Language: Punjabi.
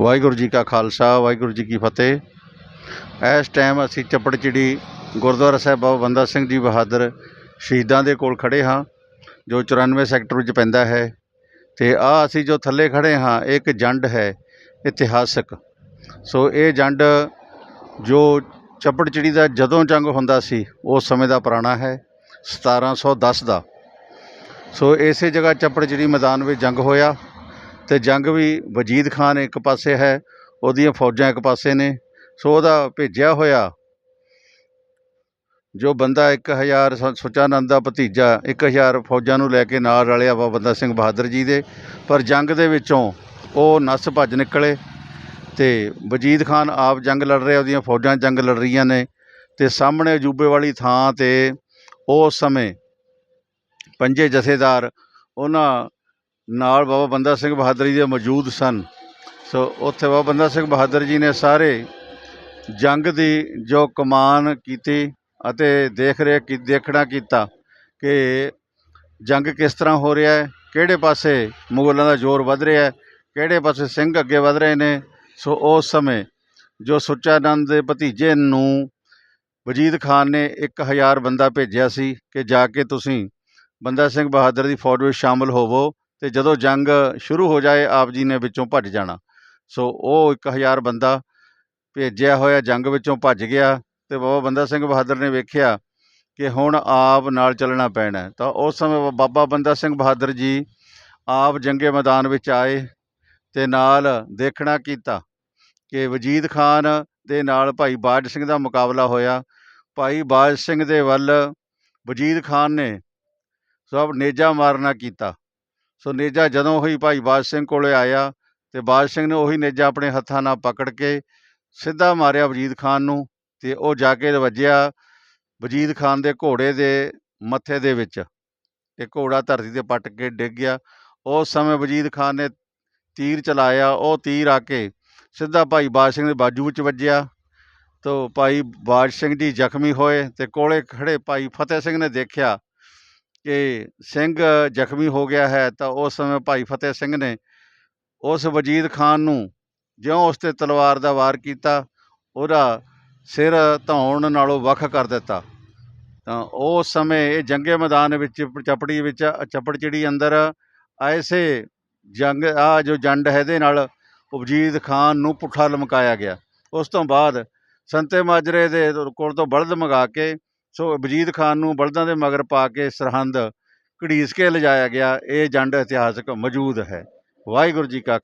ਵਾਹਿਗੁਰੂ ਜੀ ਕਾ ਖਾਲਸਾ, ਵਾਹਿਗੁਰੂ ਜੀ ਕੀ ਫਤਿਹ। ਇਸ ਟਾਈਮ ਅਸੀਂ ਚੱਪੜਚਿੜੀ ਗੁਰਦੁਆਰਾ ਸਾਹਿਬ ਬਾਬਾ ਬੰਦਾ ਸਿੰਘ ਜੀ ਬਹਾਦਰ ਸ਼ਹੀਦਾਂ ਦੇ ਕੋਲ ਖੜੇ ਹਾਂ, ਜੋ 94 ਸੈਕਟਰ ਵਿੱਚ ਪੈਂਦਾ ਹੈ। ਤੇ ਆ ਅਸੀਂ ਜੋ ਥੱਲੇ ਖੜੇ ਹਾਂ, ਇਹ ਇੱਕ ਜੰਡ ਹੈ, ਇਤਿਹਾਸਕ। ਸੋ ਇਹ ਜੰਡ ਜੋ ਚੱਪੜਚਿੜੀ ਦਾ ਜਦੋਂ ਜੰਗ ਹੁੰਦਾ ਸੀ, ਉਸ ਸਮੇਂ ਦਾ ਪੁਰਾਣਾ ਹੈ 1710 ਦਾ। ਸੋ ਇਸੇ ਜਗ੍ਹਾ ਚੱਪੜਚਿੜੀ ਮੈਦਾਨ ਵਿੱਚ ਜੰਗ ਹੋਇਆ ਅਤੇ ਜੰਗ ਵੀ ਵਜੀਦ ਖਾਨ ਇੱਕ ਪਾਸੇ ਹੈ, ਉਹਦੀਆਂ ਫੌਜਾਂ ਇੱਕ ਪਾਸੇ ਨੇ, ਸੋ ਉਹਦਾ ਭੇਜਿਆ ਹੋਇਆ ਜੋ ਬੰਦਾ 1000 ਸ- ਸੁਚਾਨੰਦ ਦਾ ਭਤੀਜਾ 1000 ਫੌਜਾਂ ਨੂੰ ਲੈ ਕੇ ਨਾਲ ਰਲਿਆ ਵਾ ਬੰਦਾ ਸਿੰਘ ਬਹਾਦਰ ਜੀ ਦੇ, ਪਰ ਜੰਗ ਦੇ ਵਿੱਚੋਂ ਉਹ ਨਸ ਭੱਜ ਨਿਕਲੇ ਤੇ ਵਜੀਦ ਖਾਨ ਆਪ ਜੰਗ ਲੜ ਰਿਹਾ, ਉਹਦੀਆਂ ਫੌਜਾਂ ਜੰਗ ਲੜ ਰਹੀਆਂ ਨੇ ਤੇ ਸਾਹਮਣੇ ਅਜੂਬੇ ਵਾਲੀ ਥਾਂ ਤੇ ਉਸ ਸਮੇਂ ਪੰਜੇ ਜਥੇਦਾਰ ਉਹਨਾਂ ਨਾਲ ਬਾਬਾ ਬੰਦਾ ਸਿੰਘ ਬਹਾਦਰ ਜੀ ਦੇ ਮੌਜੂਦ ਸਨ। ਸੋ ਉੱਥੇ ਬਾਬਾ ਬੰਦਾ ਸਿੰਘ ਬਹਾਦਰ ਜੀ ਨੇ ਸਾਰੇ ਜੰਗ ਦੀ ਜੋ ਕਮਾਨ ਕੀਤੀ ਅਤੇ ਦੇਖ ਰੇਖ ਕਿ, ਦੇਖਣਾ ਕੀਤਾ ਕਿ ਜੰਗ ਕਿਸ ਤਰ੍ਹਾਂ ਹੋ ਰਿਹਾ ਹੈ, ਕਿਹੜੇ ਪਾਸੇ ਮੁਗਲਾਂ ਦਾ ਜ਼ੋਰ ਵੱਧ ਰਿਹਾ ਹੈ, ਕਿਹੜੇ ਪਾਸੇ ਸਿੰਘ ਅੱਗੇ ਵੱਧ ਰਹੇ ਨੇ। ਸੋ ਉਸ ਸਮੇਂ ਜੋ ਸੁੱਚਾਨੰਦ ਦੇ ਭਤੀਜੇ ਨੂੰ ਵਜੀਦ ਖਾਨ ਨੇ 1000 ਬੰਦਾ ਭੇਜਿਆ ਸੀ ਕਿ ਜਾ ਕੇ ਤੁਸੀਂ ਬੰਦਾ ਸਿੰਘ ਬਹਾਦਰ ਦੀ ਫੌਜ ਵਿੱਚ ਸ਼ਾਮਲ ਹੋਵੋ ਤੇ ਜਦੋਂ ਜੰਗ ਸ਼ੁਰੂ ਹੋ ਜਾਏ, ਆਪ ਜੀ ਨੇ ਵਿੱਚੋਂ ਭੱਜ ਜਾਣਾ। ਸੋ ਉਹ 1000 ਬੰਦਾ ਭੇਜਿਆ ਹੋਇਆ, ਜੰਗ ਵਿੱਚੋਂ ਭੱਜ ਗਿਆ ਤੇ ਬਾਬਾ ਬੰਦਾ ਸਿੰਘ ਬਹਾਦਰ ਨੇ ਵੇਖਿਆ ਕਿ ਹੁਣ ਆਪ ਨਾਲ ਚੱਲਣਾ ਪੈਣਾ ਤਾਂ ਉਸ ਸਮੇਂ ਬਾਬਾ ਬੰਦਾ ਸਿੰਘ ਬਹਾਦਰ ਜੀ ਆਪ ਜੰਗੇ ਮੈਦਾਨ ਵਿੱਚ ਆਏ ਤੇ ਨਾਲ ਦੇਖਣਾ ਕੀਤਾ ਕਿ ਵਜੀਦ ਖਾਨ ਦੇ ਨਾਲ ਭਾਈ ਬਾਜ ਸਿੰਘ ਦਾ ਮੁਕਾਬਲਾ ਹੋਇਆ। ਭਾਈ ਬਾਜ ਸਿੰਘ ਦੇ ਵੱਲ ਵਜੀਦ ਖਾਨ ਨੇ ਸਭ ਨੇਜਾ ਮਾਰਨਾ ਕੀਤਾ। ਸੋ ਨੇਜਾ ਜਦੋਂ ਹੋਈ ਭਾਈ ਬਾਜ ਸਿੰਘ ਕੋਲੇ ਆਇਆ ਤੇ ਬਾਜ ਸਿੰਘ ਨੇ ਉਹੀ ਨੇਜਾ ਆਪਣੇ ਹੱਥਾਂ ਨਾਲ ਪਕੜ ਕੇ ਸਿੱਧਾ ਮਾਰਿਆ ਵਜੀਦ ਖਾਨ ਨੂੰ ਤੇ ਉਹ ਜਾ ਕੇ ਵੱਜਿਆ ਵਜੀਦ ਖਾਨ ਦੇ ਘੋੜੇ ਦੇ ਮੱਥੇ ਦੇ ਵਿੱਚ। ਇਹ ਘੋੜਾ ਧਰਤੀ ਤੇ ਪੱਟ ਕੇ ਡਿੱਗ ਗਿਆ। ਉਸ ਸਮੇਂ ਵਜੀਦ ਖਾਨ ਨੇ ਤੀਰ ਚਲਾਇਆ। ਉਹ ਤੀਰ ਆ ਕੇ ਸਿੱਧਾ ਭਾਈ ਬਾਜ ਸਿੰਘ ਦੇ ਬਾਜੂ ਵਿੱਚ ਵੱਜਿਆ। ਤੋ ਭਾਈ ਬਾਜ ਸਿੰਘ ਜੀ ਜ਼ਖਮੀ ਹੋਏ ਤੇ ਕੋਲੇ ਖੜੇ ਭਾਈ ਫਤਿਹ ਸਿੰਘ ਨੇ ਦੇਖਿਆ ਕਿ ਸਿੰਘ ਜ਼ਖਮੀ ਹੋ ਗਿਆ ਹੈ ਤਾਂ ਉਸ ਸਮੇਂ ਭਾਈ ਫਤਿਹ ਸਿੰਘ ਨੇ ਉਸ ਵਜੀਦ ਖਾਨ ਨੂੰ ਜਿਉਂ ਉਸ ਤੇ ਤਲਵਾਰ ਦਾ ਵਾਰ ਕੀਤਾ, ਉਹਦਾ ਸਿਰ ਧੌਣ ਨਾਲੋਂ ਵੱਖ ਕਰ ਦਿੱਤਾ। ਤਾਂ ਉਸ ਸਮੇਂ ਇਹ ਜੰਗੇ ਮੈਦਾਨ ਵਿੱਚ ਚਪੜੀ ਵਿੱਚ ਚੱਪੜਚਿੜੀ ਅੰਦਰ ਐਸੇ ਜੰਗ ਆ ਜੋ ਜੰਡ ਹੈ ਇਹਦੇ ਨਾਲ ਵਜੀਦ ਖਾਨ ਨੂੰ ਪੁੱਠਾ ਲਮਕਾਇਆ ਗਿਆ। ਉਸ ਤੋਂ ਬਾਅਦ ਸੰਤੇ ਮਾਜਰੇ ਦੇ ਕੋਲ ਤੋਂ ਬਲਦ ਮੰਗਾ ਕੇ ਸੋ ਵਜੀਦ ਖਾਨ ਨੂੰ ਬਲਦਾਂ ਦੇ ਮਗਰ ਪਾ ਕੇ ਸਰਹੰਦ ਘੜੀਸ ਕੇ ਲਿਜਾਇਆ ਗਿਆ। ਇਹ ਜੰਡ ਇਤਿਹਾਸਕ ਮੌਜੂਦ ਹੈ। ਵਾਹਿਗੁਰੂ ਜੀ ਕਾ